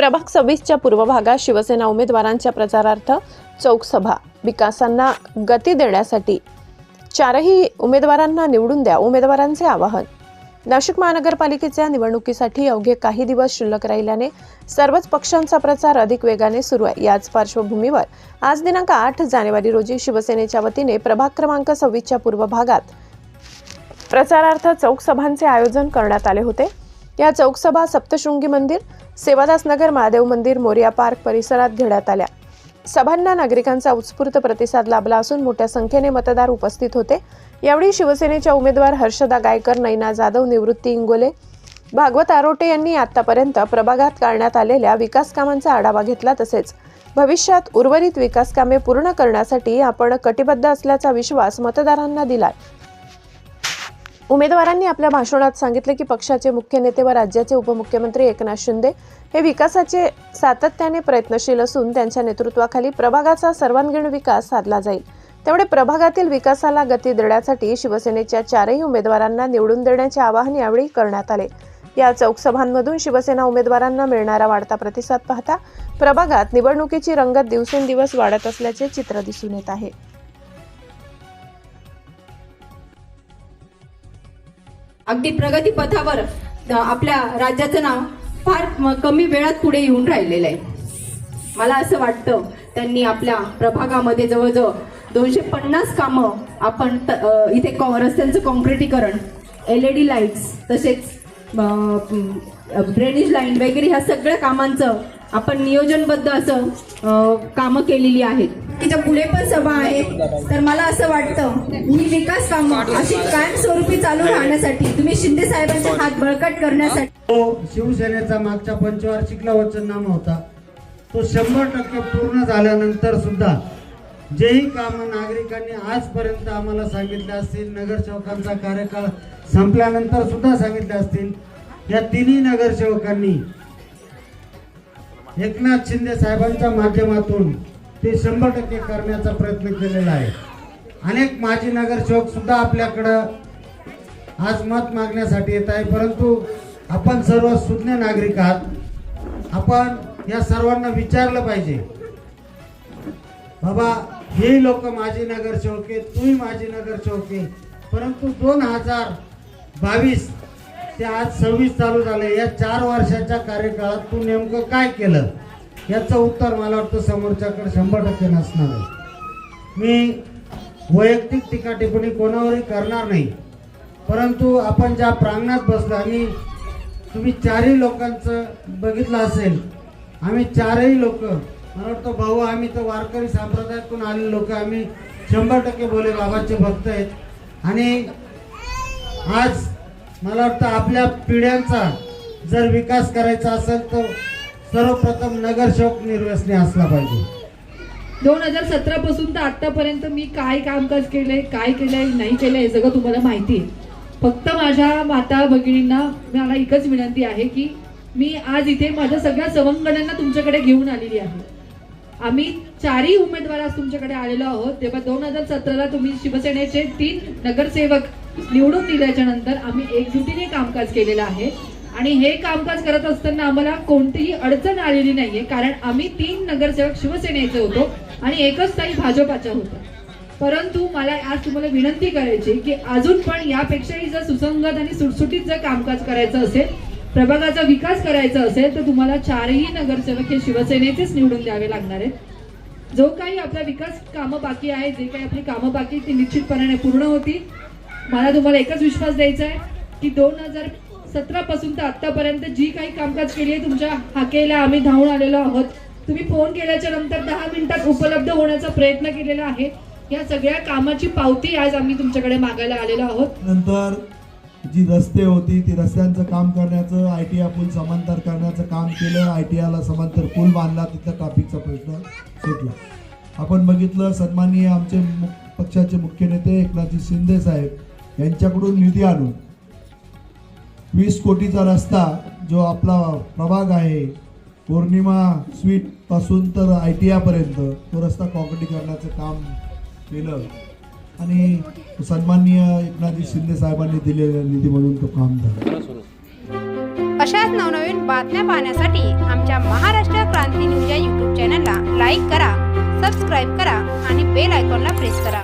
प्रभाग सव्वीसच्या पूर्व भागात शिवसेना उमेदवारांच्या प्रचारार्थ चौकसभा विकासांना गती देण्यासाठी चारही उमेदवारांना निवडून द्या उमेदवारांचे आवाहन. नाशिक महानगरपालिकेच्या निवडणुकीसाठी अवघे काही दिवस शिल्लक राहिल्याने सर्वच पक्षांचा प्रचार अधिक वेगाने सुरू आहे. याच पार्श्वभूमीवर आज दिनांक आठ जानेवारी रोजी शिवसेनेच्या वतीने प्रभाग क्रमांक सव्वीसच्या पूर्व भागात प्रचारार्थ चौक सभांचे आयोजन करण्यात आले होते. या चौकसभा सप्तशृंगी मंदिर सेवादास नगर महादेव मंदिर मोरिया पार्क परिसरात घेण्यात आल्या. सभांना नागरिकांचा उत्स्फूर्त प्रतिसाद लाभला असून मोठ्या संख्येने मतदार उपस्थित होते. यावेळी शिवसेनेच्या उमेदवार हर्षदा गायकर नैना जाधव निवृत्ती इंगोले भागवत आरोटे यांनी आतापर्यंत प्रभागात करण्यात आलेल्या विकास कामांचा आढावा घेतला तसेच भविष्यात उर्वरित विकास कामे पूर्ण करण्यासाठी आपण कटिबद्ध असल्याचा विश्वास मतदारांना दिलाय. उमेदवारांनी आपल्या भाषणात सांगितले की पक्षाचे मुख्य नेते व राज्याचे उपमुख्यमंत्री एकनाथ शिंदे हे विकासाचे सातत्याने प्रयत्नशील असून त्यांच्या नेतृत्वाखाली प्रभागाचा सर्वांगीण विकास साधला जाईल. त्यामुळे प्रभागातील विकासाला गती देण्यासाठी शिवसेनेच्या चारही उमेदवारांना निवडून देण्याचे आवाहन यावेळी करण्यात आले. या चौकसभांमधून शिवसेना उमेदवारांना मिळणारा वाढता प्रतिसाद पाहता प्रभागात निवडणुकीची रंगत दिवसेंदिवस वाढत असल्याचे चित्र दिसून येत आहे. अगदी प्रगती पथावर आपल्या राज्याचं नाव फार कमी वेळात पुढे येऊन राहिलेलं आहे. मला असं वाटतं त्यांनी आपल्या प्रभागामध्ये जवळजवळ दोनशे पन्नास कामं आपण इथे कॉ- रस्त्यांचं कॉन्क्रिटीकरण एल ई डी लाईट्स तसेच ड्रेनेज लाईन वगैरे ह्या सगळ्या कामांचं आपण नियोजनबद्ध असं कामं केलेली आहेत. तिच्या पुढे पण सभा आहे तर मला असं वाटतं ही विकास कामं अशी कायमस्वरूपी चालू राहण्यासाठी तुम्ही शिंदे साहेबांचे हात बळकट करण्यासाठी तो शिवसेनेचा मागच्या पंचवार्षिकला वचननामा होता. तो शंभर टक्के पूर्ण झाल्यानंतर सुद्धा जेही कामं नागरिकांनी आजपर्यंत आम्हाला सांगितले असतील नगरसेवकांचा कार्यकाळ संपल्यानंतर सुद्धा सांगितले असतील या तिन्ही नगरसेवकांनी एकनाथ शिंदे साहेबांच्या माध्यमातून ते शंभर टक्के करण्याचा प्रयत्न केलेला आहे. अनेक माजी नगरसेवक सुद्धा आपल्याकडं आज मत मागण्यासाठी येत आहे परंतु आपण सर्व सुज्ञ नागरिक आहात. आपण या सर्वांना विचारलं पाहिजे बाबा हे लोक माझी नगरसेवक आहेत तूही माझे नगरसेवक आहे परंतु दोन हजार बावीस ते आज सव्वीस चालू झाले या चार वर्षाच्या कार्यकाळात तू नेमकं काय केलं? याचं उत्तर मला वाटतं समोरच्याकडे शंभर टक्के नसणार आहे. मी वैयक्तिक टीका टिप्पणी कोणावरही करणार नाही. परंतु आपण ज्या प्रांगणात बसलो आणि तुम्ही चारही लोकांचं बघितलं असेल आम्ही चारही लोक मला वाटतं भाऊ आम्ही तर वारकरी संप्रदायातून आलेले लोक आम्ही शंभर टक्के बोले बाबाचे भक्त आहेत. आणि आज मला वाटतं आपल्या पिढ्यांचा जर विकास करायचा असेल तर सर्वप्रथम नगरसेवक निर्व्यसनी असला पाहिजे. दोन हजार सतरा पासून तर आतापर्यंत मी काय कामकाज केलंय काय केलंय नाही केलंय हे सगळं तुम्हाला माहिती आहे. फक्त माझ्या माता भगिनींना मला एकच विनंती आहे की मी आज इथे माझ्या सगळ्या सवंगणांना तुमच्याकडे घेऊन आलेली आहे. आम्ही चारही उमेदवार आज तुमच्याकडे आलेलो आहोत. तेव्हा दोन हजार सतराला तुम्ही शिवसेनेचे तीन नगरसेवक निवडून दिल्याच्या नंतर आम्ही एकजुटीने कामकाज केलेलं आहे. आणि हे कामकाज करत असताना आम्हाला कोणतीही अडचण आलेली नाहीये कारण आम्ही तीन नगरसेवक शिवसेनेचे होतो आणि एकच ताई भाजपाच्या होत्या. परंतु मला आज तुम्हाला विनंती करायची की अजून पण यापेक्षाही जर सुसंगत आणि सुटसुटीत जर कामकाज करायचं असेल प्रभागाचा विकास करायचा असेल तर तुम्हाला चारही नगरसेवक हे शिवसेनेचेच निवडून द्यावे लागणार आहेत. जो काही आपला विकास कामं बाकी आहे जे काही आपली कामं बाकी ती निश्चितपणाने पूर्ण होती मला तुम्हाला एकच विश्वास द्यायचा आहे की दोन हजार सतरा पासून तर आतापर्यंत जी काही कामकाज केली आहे तुमच्या हाकेला आम्ही धावून आलेलो आहोत. तुम्ही फोन केल्याच्यानंतर दहा मिनिटात उपलब्ध होण्याचा प्रयत्न केलेला आहे. या सगळ्या कामाची पावती आज आम्ही तुमच्याकडे मागायला आलेलो आहोत. नंतर जी रस्ते होती ती रस्त्यांचं काम करण्याचं आय टी आय पूल समांतर करण्याचं काम केलं आय टी आयला समांतर पूल बांधला तिथं ट्रॅफिकचा प्रश्न सुटला. आपण बघितलं सन्माननीय आमचे मु- पक्षाचे मुख्य नेते एकनाथजी शिंदे साहेब यांच्याकडून निधी आणून वीस कोटीचा रस्ता जो आपला प्रभाग आहे पौर्णिमा स्वीटपासून तर आय टी आयपर्यंत तो रस्ता कॉन्क्रिटीकरणाचं काम केलं. आणि सन्माननीय एकनाथजी शिंदे साहेबांनी दिलेल्या निधीमधून तो काम झालं. अशाच नवनवीन बातम्या पाहण्यासाठी आमच्या महाराष्ट्र क्रांती न्यूज या यूट्यूब चॅनलला लाईक करा सबस्क्राईब करा आणि बेल आयकॉनला प्रेस करा.